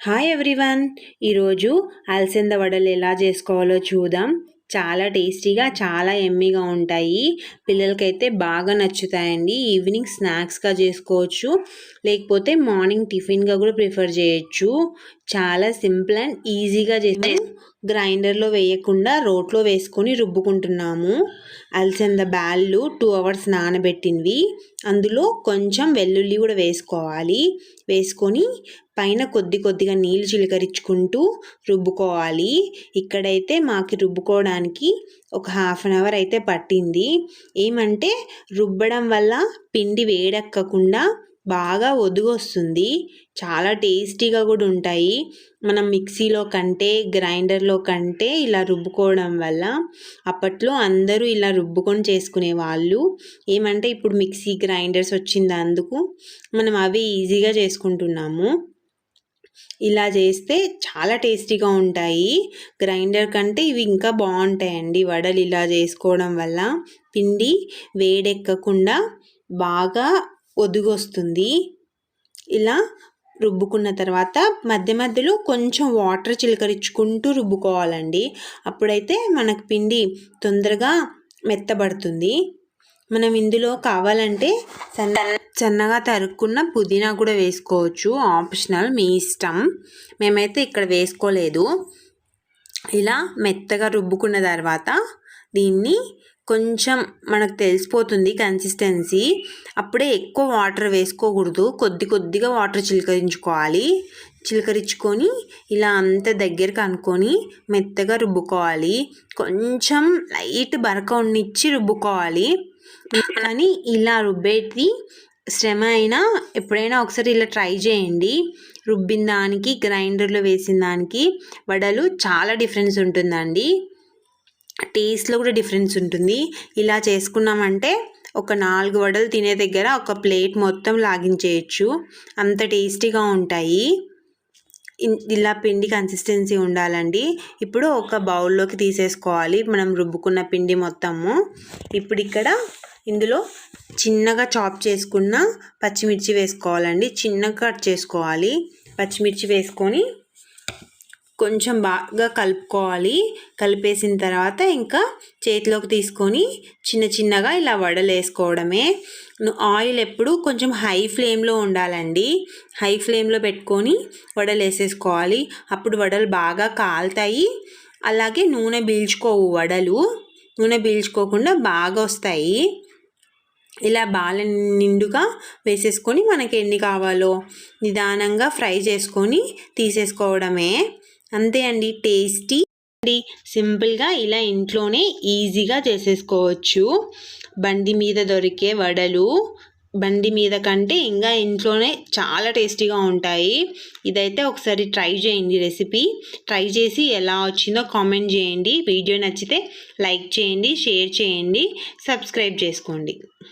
Hi everyone ఈరోజు అలసంద వడలు ఎలా చేసుకోవాలో చూద్దాం. చాలా టేస్టీగా చాలా ఎమ్మీగా ఉంటాయి. పిల్లలకైతే బాగా నచ్చుతాయండి. ఈవినింగ్ స్నాక్స్గా చేసుకోవచ్చు. లేకపోతే మార్నింగ్ టిఫిన్గా కూడా ప్రిఫర్ చేయొచ్చు. చాలా సింపుల్ అండ్ ఈజీగా చేస్తే గ్రైండర్లో వేయకుండా రోట్లో వేసుకొని రుబ్బుకుంటున్నాము. అలసంద బ్యాళ్ళు టూ అవర్స్ నానబెట్టినవి. అందులో కొంచెం వెల్లుల్లి కూడా వేసుకోవాలి. వేసుకొని పైన కొద్ది కొద్దిగా నీళ్ళు చిలకరించుకుంటూ రుబ్బుకోవాలి. ఇక్కడైతే మాకు రుబ్బుకోవడానికి ఒక హాఫ్ అన్ అవర్ అయితే పట్టింది. ఏమంటే రుబ్బడం వల్ల పిండి వేడెక్కకుండా బాగా ఒదుగొస్తుంది. చాలా టేస్టీగా కూడా ఉంటాయి. మనం మిక్సీలో కంటే గ్రైండర్లో కంటే ఇలా రుబ్బుకోవడం వల్ల అప్పట్లో అందరూ ఇలా రుబ్బుకొని చేసుకునే వాళ్ళు. ఏమంటే ఇప్పుడు మిక్సీ గ్రైండర్స్ వచ్చింది అందుకు మనం అవి ఈజీగా చేసుకుంటున్నాము. ఇలా చేస్తే చాలా టేస్టీగా ఉంటాయి. గ్రైండర్ కంటే ఇవి ఇంకా బాగుంటాయండి. వడలు ఇలా చేసుకోవడం వల్ల పిండి వేడెక్కకుండా బాగా ఒదుగొస్తుంది. ఇలా రుబ్బుకున్న తర్వాత మధ్య మధ్యలో కొంచెం వాటర్ చిలకరించుకుంటూ రుబ్బుకోవాలండి. అప్పుడైతే మనకు పిండి తొందరగా మెత్తబడుతుంది. మనం ఇందులో కావాలంటే సన్న సన్నగా తరుక్కున్న పుదీనా కూడా వేసుకోవచ్చు. ఆప్షనల్ మీ ఇష్టం. మేమైతే ఇక్కడ వేసుకోలేదు. ఇలా మెత్తగా రుబ్బుకున్న తర్వాత దీన్ని కొంచెం మనకు తెలిసిపోతుంది కన్సిస్టెన్సీ అప్పుడే ఎక్కువ వాటర్ వేసుకోకూడదు. కొద్ది కొద్దిగా వాటర్ చిలకరించుకోవాలి. చిలకరించుకొని ఇలా అంత దగ్గరకు అనుకొని మెత్తగా రుబ్బుకోవాలి. కొంచెం లైట్ బరక ఉన్నిచ్చి రుబ్బుకోవాలి. కానీ ఇలా రుబ్బేది శ్రమ అయినా ఎప్పుడైనా ఒకసారి ఇలా ట్రై చేయండి. రుబ్బిన దానికి గ్రైండర్లో వేసిన దానికి వడలు చాలా డిఫరెన్స్ ఉంటుందండి. టేస్ట్లో కూడా డిఫరెన్స్ ఉంటుంది. ఇలా చేసుకున్నామంటే ఒక నాలుగు వడలు తినే దగ్గర ఒక ప్లేట్ మొత్తం లాగించేయచ్చు. అంత టేస్టీగా ఉంటాయి. ఇలా పిండి కన్సిస్టెన్సీ ఉండాలండి. ఇప్పుడు ఒక బౌల్లోకి తీసేసుకోవాలి. మనం రుబ్బుకున్న పిండి మొత్తము. ఇప్పుడు ఇక్కడ ఇందులో చిన్నగా చాప్ చేసుకున్న పచ్చిమిర్చి వేసుకోవాలండి. చిన్నగా కట్ చేసుకోవాలి. పచ్చిమిర్చి వేసుకొని కొంచెం బాగా కలుపుకోవాలి. కలిపేసిన తర్వాత ఇంకా చేతిలోకి తీసుకొని చిన్న చిన్నగా ఇలా వడలు వేసుకోవడమే ఆయిల్ ఎప్పుడు కొంచెం హై ఫ్లేమ్లో ఉండాలండి. హై ఫ్లేమ్లో పెట్టుకొని వడలు వేసేసుకోవాలి అప్పుడు వడలు బాగా కాలుతాయి. అలాగే నూనె పీల్చుకోవు వడలు. నూనె పీల్చుకోకుండా బాగా వస్తాయి. ఇలా బాల నిండుగా వేసేసుకొని మనకి ఎన్ని కావాలో నిదానంగా ఫ్రై చేసుకొని తీసేసుకోవడమే. అంతే అండి. టేస్టీ. అండి. సింపుల్గా ఇలా ఇంట్లోనే ఈజీగా చేసేసుకోవచ్చు. బండి మీద దొరికే వడలు బండి మీద కంటే ఇంకా ఇంట్లోనే చాలా టేస్టీగా ఉంటాయి. ఇదైతే ఒకసారి ట్రై చేయండి రెసిపీ. ట్రై చేసి ఎలా వచ్చిందో కామెంట్ చేయండి. వీడియో నచ్చితే లైక్ చేయండి షేర్ చేయండి సబ్స్క్రైబ్ చేసుకోండి.